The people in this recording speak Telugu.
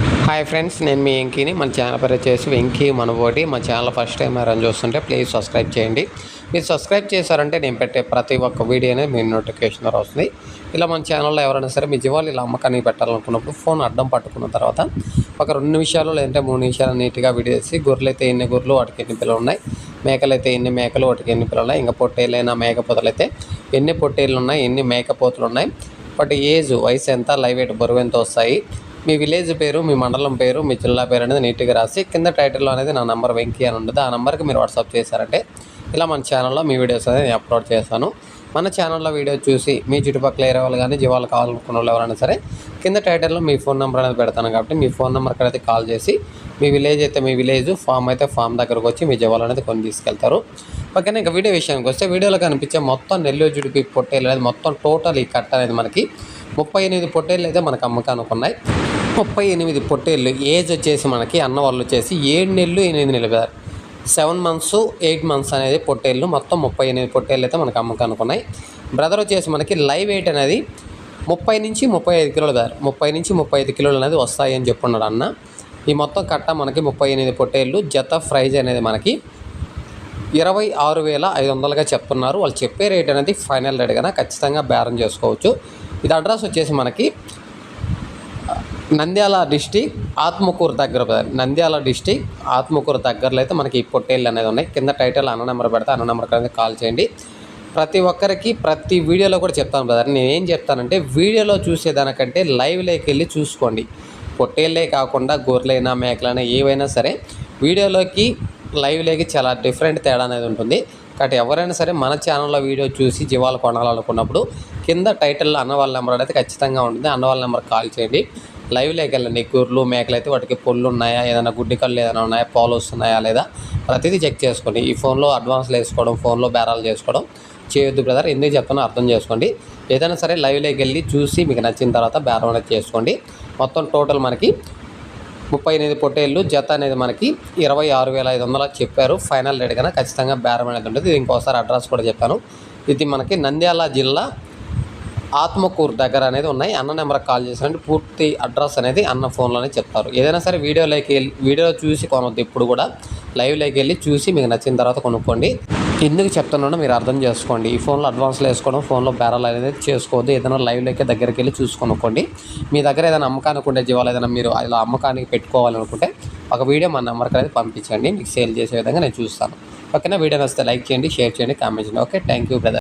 హాయ్ ఫ్రెండ్స్ నేను మీ వెంకీని. మన ఛానల్ పేరు వచ్చేసి వెంకీ మనబోటి. మా ఛానల్ ఫస్ట్ టైం రన్ చూస్తుంటే ప్లీజ్ సబ్స్క్రైబ్ చేయండి. మీరు సబ్స్క్రైబ్ చేశారంటే నేను పెట్టే ప్రతి ఒక్క వీడియో అనేది మీ నోటిఫికేషన్ ద్వారా వస్తుంది. ఇలా మన ఛానల్లో ఎవరైనా సరే మీ జీవాలు ఇలా అమ్మకానికి పెట్టాలనుకున్నప్పుడు ఫోన్ అడ్డం పట్టుకున్న తర్వాత ఒక రెండు నిమిషాలు లేదంటే మూడు నిమిషాలు నీట్గా విడేసి చేసి గొర్రెలు అయితే ఎన్ని గొర్రెలు వాటికి ఎన్ని పిల్లలు ఉన్నాయి? మేకలు అయితే ఎన్ని మేకలు వాటికి ఎన్ని పిల్లలు ఉన్నాయి? ఇంకా పొట్టేళ్ళైనా మేకపోతలు అయితే ఎన్ని పొట్టేళ్ళు ఉన్నాయి ఎన్ని మేకపోతులు ఉన్నాయి వాటి ఏజ్ వయసు ఎంత? లైవ్ వెయిట్ బరువు ఎంత వస్తాయి? మీ విలేజ్ పేరు మీ మండలం పేరు మీ జిల్లా పేరు అనేది నీట్గా రాసి కింద టైటిల్లో అనేది నా నెంబర్ వెంకీ అని ఉంటుంది. ఆ నెంబర్కి మీరు వాట్సాప్ చేశారంటే ఇలా మన ఛానల్లో మీ వీడియోస్ అనేది నేను అప్లోడ్ చేస్తాను. మన ఛానల్లో వీడియో చూసి మీ చుట్టుపక్కల ఏరే వాళ్ళు కానీ జీవాలు కావాలనుకున్న వాళ్ళు ఎవరైనా సరే కింద టైటిల్లో మీ ఫోన్ నెంబర్ అనేది పెడతాను కాబట్టి మీ ఫోన్ నెంబర్కి అయితే కాల్ చేసి మీ విలేజ్ అయితే మీ విలేజ్ ఫామ్ అయితే ఫామ్ దగ్గరకు వచ్చి మీ జీవాలు అనేది కొని తీసుకెళ్తారు. ఓకేనా ఇంకా వీడియో విషయానికి వస్తే వీడియోలో కనిపించే మొత్తం నెల్లూరు జుడిపి పొట్టేలు అనేది మొత్తం టోటల్ ఈ కట్ట అనేది మనకి ముప్పై ఎనిమిది పొట్టేళ్ళు అయితే మనకు అమ్మకానికి ఉన్నాయి. ముప్పై ఎనిమిది పొట్టేళ్ళు ఏజ్ వచ్చేసి మనకి అన్న వాళ్ళు వచ్చేసి ఏడు నెలలు ఎనిమిది నెలలు వేరు సెవెన్ మంత్స్ ఎయిట్ మంత్స్ అనేది పొట్టేళ్ళు మొత్తం ముప్పై ఎనిమిది పొట్టేళ్ళు అయితే మనకు అమ్మకం అనుకున్నాయి. బ్రదర్ వచ్చేసి మనకి లైవ్ వెయిట్ అనేది ముప్పై నుంచి ముప్పై ఐదు కిలోలు వేరు ముప్పై నుంచి ముప్పై ఐదు కిలోలు అనేది వస్తాయి అని చెప్పున్నాడు అన్న. ఈ మొత్తం కట్ట మనకి ముప్పై ఎనిమిది పొట్టేళ్ళు జత ప్రైజ్ అనేది మనకి ఇరవై ఆరు వేల ఐదు వందలుగా చెప్తున్నారు. వాళ్ళు చెప్పే రేట్ అనేది ఫైనల్ రేట్ కన్నా ఖచ్చితంగా బేరం చేసుకోవచ్చు. ఇది అడ్రస్ వచ్చేసి మనకి నంద్యాల డిస్టిక్ ఆత్మకూరు దగ్గర నంద్యాల డిస్టిక్ ఆత్మకూరు దగ్గరలో అయితే మనకి ఈ పొట్టేళ్ళు అనేది ఉన్నాయి. కింద టైటిల్ అన్న నెంబర్ పెడితే అన్న నెంబర్ అనేది కాల్ చేయండి. ప్రతి ఒక్కరికి ప్రతి వీడియోలో కూడా చెప్తాను బ్రదర్ నేను ఏం చెప్తానంటే వీడియోలో చూసేదానికంటే లైవ్లోకి వెళ్ళి చూసుకోండి. పొట్టేళ్ళే కాకుండా గొర్రెలైనా మేకలైనా ఏవైనా సరే వీడియోలోకి లైవ్లోకి చాలా డిఫరెంట్ తేడా అనేది ఉంటుంది. కాబట్టి ఎవరైనా సరే మన ఛానల్లో వీడియో చూసి జీవాలు కొనాలనుకున్నప్పుడు కింద టైటిల్లో అన్న వాళ్ళ నెంబర్ అనేది ఖచ్చితంగా ఉంటుంది. అన్న వాళ్ళ నెంబర్ కాల్ చేయండి. లైవ్ లేకెళ్ళండి గొర్రెలు మేకలు అయితే వాటికి పొల్లు ఉన్నాయా? ఏదైనా గుడ్డి కళ్ళు ఏదైనా ఉన్నాయా? పాలు వస్తున్నాయా లేదా? ప్రతిదీ చెక్ చేసుకోండి ఈ ఫోన్లో అడ్వాన్స్లు వేసుకోవడం ఫోన్లో బేరాలు చేసుకోవడం చేయొద్దు బ్రదర్. ఎందుకు చెప్తానో అర్థం చేసుకోండి. ఏదైనా సరే లైవ్లోకి వెళ్ళి చూసి మీకు నచ్చిన తర్వాత బేరం అనేది చేసుకోండి. మొత్తం టోటల్ మనకి ముప్పై ఎనిమిది పొట్టేళ్ళు జత అనేది మనకి ఇరవై ఆరు వేల ఐదు వందల చెప్పారు. ఫైనల్ రేట్ కన్నా ఖచ్చితంగా బేరం అనేది ఉంటుంది ఇంకోసారి అడ్రస్ కూడా చెప్పాను. ఇది మనకి నంద్యాల జిల్లా ఆత్మకూరు దగ్గర అనేది ఉన్నాయి. అన్న నెంబర్కి కాల్ చేసినట్టు పూర్తి అడ్రస్ అనేది అన్న ఫోన్లోనే చెప్తారు. ఏదైనా సరే వీడియోలోకి వెళ్ళి వీడియోలో చూసి కొనవద్దు ఇప్పుడు కూడా. లైవ్లోకి వెళ్ళి చూసి మీకు నచ్చిన తర్వాత కొనుక్కోండి. ఎందుకు చెప్తున్నానో మీరు అర్థం చేసుకోండి. ఈ ఫోన్లో అడ్వాన్స్లో వేసుకోవడం ఫోన్లో బేరాలు అనేది చేసుకోవద్దు. ఏదైనా లైవ్లోకి దగ్గరికి వెళ్ళి చూసి కొనుక్కోండి. మీ దగ్గర ఏదైనా అమ్మకానికి ఉండే జీవాలు ఏదైనా మీరు ఇలా అమ్మకానికి పెట్టుకోవాలనుకుంటే ఒక వీడియో మా నెంబర్కి అనేది పంపించండి. మీకు సేల్ చేసే విధంగా నేను చూస్తాను. ఓకేనా? వీడియో నచ్చితే లైక్ చేయండి షేర్ చేయండి కామెంట్ చేయండి. ఓకే? Thank you brother.